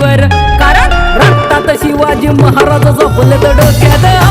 शिवाजीवर कारण रक्तात शिवाजी महाराज झोपले तर डोक्यात.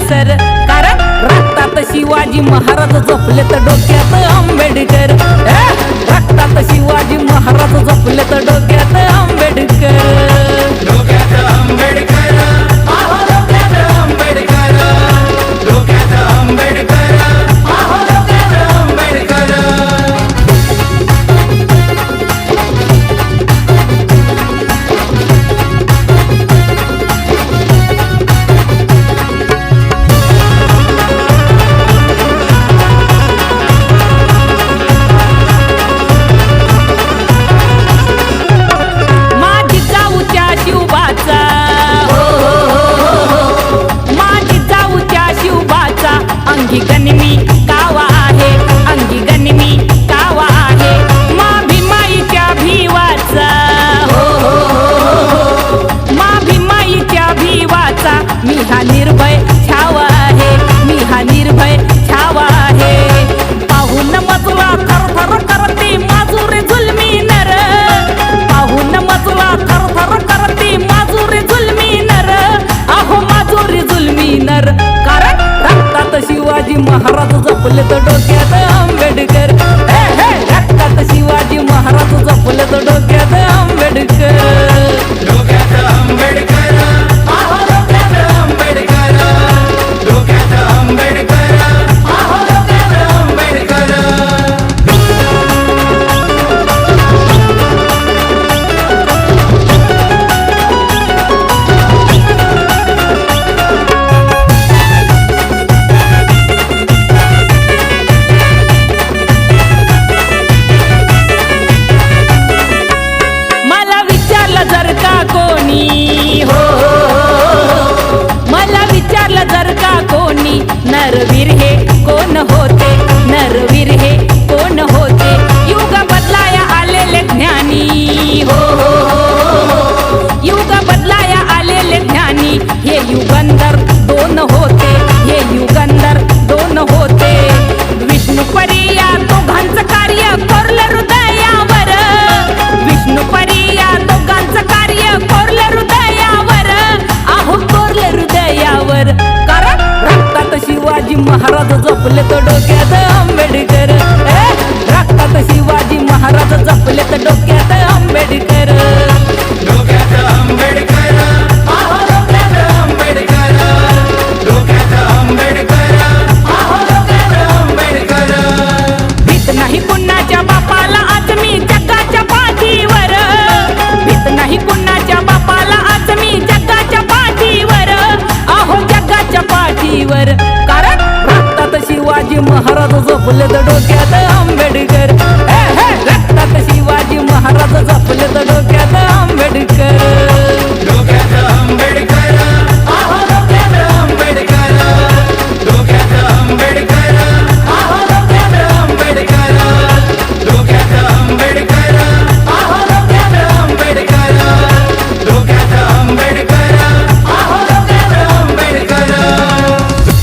सर कारण रक्तात शिवाजी महाराज झोपले तर डोक्यात आंबेडकर. रक्तात शिवाजी महाराज झोपले तर आंबेडकर. कारण रक्तात शिवाजी महाराज जपले तर डोक्यात आंबेडकर. शिवाजी महाराज जपलेत डोक्यात आंबेडकर. रक्तात शिवाजी महाराज जपलेत डोक्यात आंबेडकर. डोक्यात आंबेडकर. भीत नाही कुणाच्या बापाला आज मी जगाच्या पाठीवर. भीत नाही कुणाच्या बापाला आज मी जगाच्या पाठीवर. आहो जगाच्या पाठीवर. शिवाजी महाराज झोपले तर डोक्यात.